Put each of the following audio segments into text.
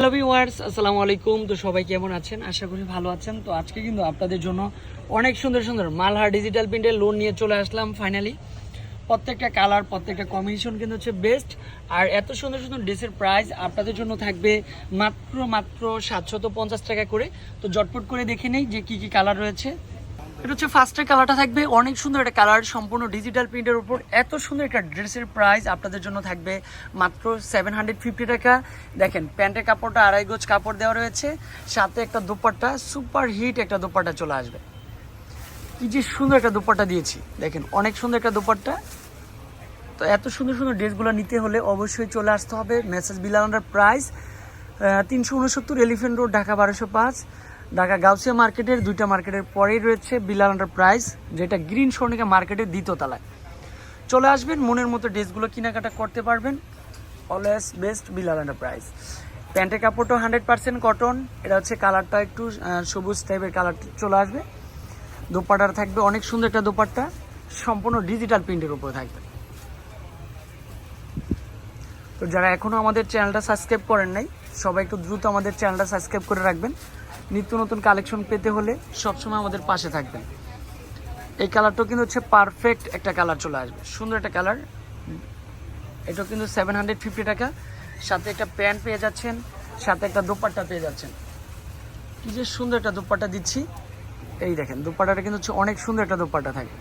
Hello তো সবাই কেমন আছেন? আশা করি ভালো আছেন। তো আজকে কিন্তু আপনাদের জন্য অনেক সুন্দর সুন্দর মালহার ডিজিটাল প্রিন্টের লোন নিয়ে চলে আসলাম ফাইনালি প্রত্যেকটা কালার প্রত্যেকটা কম্বিনেশন কিন্তু হচ্ছে বেস্ট আর এত সুন্দর সুন্দর ড্রেসের প্রাইস আপনাদের জন্য থাকবে মাত্র মাত্র সাতশত পঞ্চাশ টাকা করে। তো জটপট করে দেখে নেই যে কি কি কালার রয়েছে। এটা হচ্ছে ফার্স্টের কালারটা থাকবে। অনেক সুন্দর একটা কালার, সম্পূর্ণ ডিজিটাল প্রিন্টের উপর। এত সুন্দর একটা ড্রেসের প্রাইস আপনাদের জন্য থাকবে মাত্র সেভেন হান্ড্রেড ফিফটি টাকা। দেখেন, প্যান্টের কাপড়টা আড়াই গোজ কাপড় দেওয়া রয়েছে। সাথে একটা দুপাট্টা সুপার হিট একটা দুপাট্টা চলে আসবে। কি যে সুন্দর একটা দুপাট্টা দিয়েছি। দেখেন, অনেক সুন্দর একটা দুপাট্টা। তো এত সুন্দর সুন্দর ড্রেসগুলো নিতে হলে অবশ্যই চলে আসতে হবে। মেসেজ বিলান্ডার প্রাইস তিনশো উনসত্তর এলিফেন্ট রোড ঢাকা বারোশো পাঁচ। ঢাকা গাউসিয়া মার্কেটের দুইটা মার্কেটের পরেই রয়েছে বিলাল প্রাইস যেটা গ্রিন স্বর্ণিকা মার্কেটের দ্বিতীয় তলায়। চলে আসবেন, মনের মতো ড্রেসগুলো কেনাকাটা করতে পারবেন। অলওয়েজ বেস্ট বিলাল প্রাইস প্যান্টের কাপড়টাও হান্ড্রেড পার্সেন্ট কটন, এটা হচ্ছে কালারটা একটু সবুজ টাইপের কালার চলে আসবে। দোপাটার থাকবে, অনেক সুন্দর একটা দোপাট্টা, সম্পূর্ণ ডিজিটাল প্রিন্টের উপরে থাকবে। তো যারা এখনও আমাদের চ্যানেলটা সাবস্ক্রাইব করেন নাই, সবাই একটু দ্রুত আমাদের চ্যানেলটা সাবস্ক্রাইব করে রাখবেন। নিত্য নতুন কালেকশন পেতে হলে সবসময় আমাদের পাশে থাকবেন। এই কালারটাও কিন্তু হচ্ছে পারফেক্ট একটা কালার চলে আসবে। সুন্দর একটা কালার এটা কিন্তু সেভেন হান্ড্রেড ফিফটি টাকা। সাথে একটা প্যান্ট পেয়ে যাচ্ছেন, সাথে একটা দোপাট্টা পেয়ে যাচ্ছেন। কি যে সুন্দর একটা দোপাট্টা দিচ্ছি। এই দেখেন, দোপাট্টাটা কিন্তু হচ্ছে অনেক সুন্দর একটা দোপাট্টা থাকে।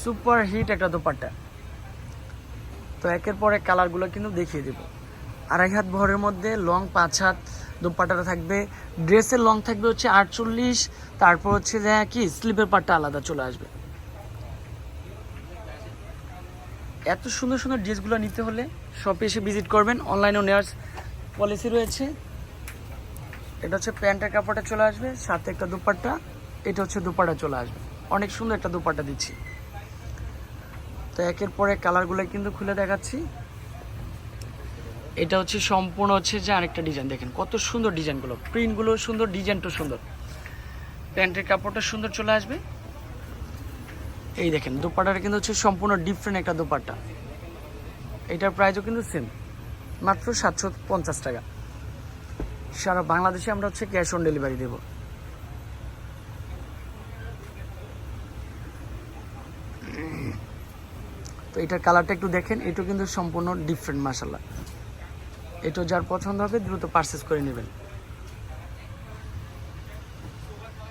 সুপার হিট একটা দোপাট্টা। তো একের পর এক কালারগুলো কিন্তু দেখিয়ে দেবো। আড়াই হাত ভরের মধ্যে লং পাঁচ হাত দুপাটাটা থাকবে। ড্রেসের লং থাকবে হচ্ছে আটচল্লিশ, তারপর হচ্ছে যে কি, স্লিপের পাটটা আলাদা চলে আসবে। এত সুন্দর সুন্দর ড্রেসগুলো নিতে হলে শপে এসে ভিজিট করবেন। অনলাইনেও নেওয়ার পলিসি রয়েছে। এটা হচ্ছে প্যান্টের কাপড়টা চলে আসবে, সাথে একটা দুপাট্টা, এটা হচ্ছে দুপাটা চলে আসবে। অনেক সুন্দর একটা দুপাট্টা দিচ্ছি। তো একের পরে কালারগুলো কিন্তু খুলে দেখাচ্ছি। এটা হচ্ছে সম্পূর্ণ হচ্ছে যে আরেকটা ডিজাইন দেখেন কত সুন্দর ডিজাইনগুলো প্রিন্টগুলো সুন্দর ডিজাইনটা সুন্দর। প্যান্টের কাপড়টা সুন্দর চলে আসবে। এই দেখেন দোপাট্টাটা কিন্তু হচ্ছে সম্পূর্ণ ডিফারেন্ট একটা দোপাট্টা। এটার প্রাইসও কিন্তু সেম মাত্র সাতশো পঞ্চাশ টাকা। সারা বাংলাদেশে আমরা হচ্ছে ক্যাশ অন ডেলিভারি দেবো। তো এটার কালারটা একটু দেখেন, এটাও কিন্তু সম্পূর্ণ ডিফারেন্ট মাসাল্লাহ এটাও যার পছন্দ হবে দ্রুত পারচেস করে নেবেন।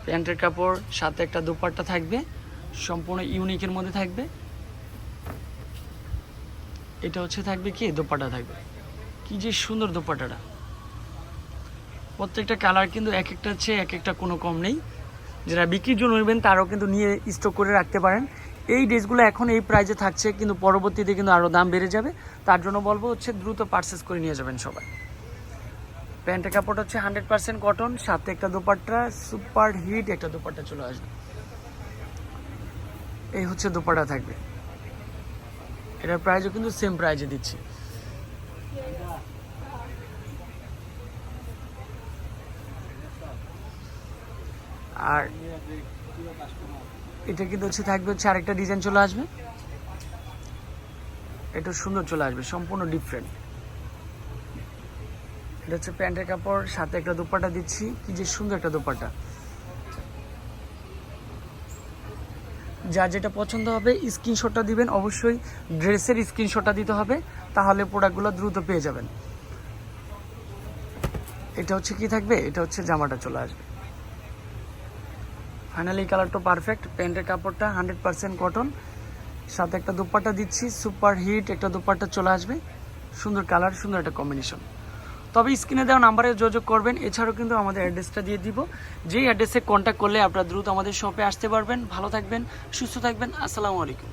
প্যান্টের কাপড়, সাথে একটা দুপাট্টা থাকবে, সম্পূর্ণ ইউনিকের মধ্যে থাকবে। এটা হচ্ছে থাকবে কি? দোপাট্টা থাকবে। কি যে সুন্দর দোপাট্টাটা। প্রত্যেকটা কালার কিন্তু এক একটা হচ্ছে এক একটা কোনো কম নেই। যারা বিক্রির জন্য নেবেন, তারাও কিন্তু নিয়ে স্টক করে রাখতে পারেন। এই ড্রেসগুলো এখন এই প্রাইজে থাকছে, কিন্তু পরবর্তীতে কিন্তু আরও দাম বেড়ে যাবে। তার জন্য বলব হচ্ছে দ্রুত পারচেস করে নিয়ে যাবেন সবাই। প্যান্টের কাপড় হচ্ছে হান্ড্রেড পার্সেন্ট কটন সাথে একটা দোপাট্টা সুপার হিট একটা দোপাট্টা চলে আসবে। এই হচ্ছে দোপাট্টা থাকবে। এটার প্রাইজও কিন্তু সেম প্রাইজে দিচ্ছি। আর এটা কিন্তু হচ্ছে, থাকবে হচ্ছে আরেকটা ডিজাইন চলে আসবে। এটা সুন্দর চলে আসবে, সম্পূর্ণ ডিফারেন্ট এটা হচ্ছে প্যান্টের কাপড়, সাথে একটা দোপাট্টা দিচ্ছি। কি যে সুন্দর একটা দোপাট্টা। যা যেটা পছন্দ হবে স্ক্রিনশটটা দিবেন। অবশ্যই ড্রেসের স্ক্রিনশটটা দিতে হবে, তাহলে প্রোডাক্টগুলো দ্রুত পেয়ে যাবেন। এটা হচ্ছে কি থাকবে? এটা হচ্ছে জামাটা চলে আসবে। ফাইনালি কালারটা পারফেক্ট প্যান্টের কাপড়টা হান্ড্রেড পারসেন্ট কটন সাথে একটা দুপাট্টা দিচ্ছি সুপার হিট একটা দুপাট্টা চলে আসবে। সুন্দর কালার সুন্দর একটা কম্বিনেশন তবে স্ক্রিনে দেওয়া নাম্বারে যোগাযোগ করবেন। এছাড়াও কিন্তু আমাদের অ্যাড্রেসটা দিয়ে দিব। যেই অ্যাড্রেসে কন্ট্যাক্ট করলে আপনারা দ্রুত আমাদের শপে আসতে পারবেন। ভালো থাকবেন, সুস্থ থাকবেন। আসসালামু আলাইকুম।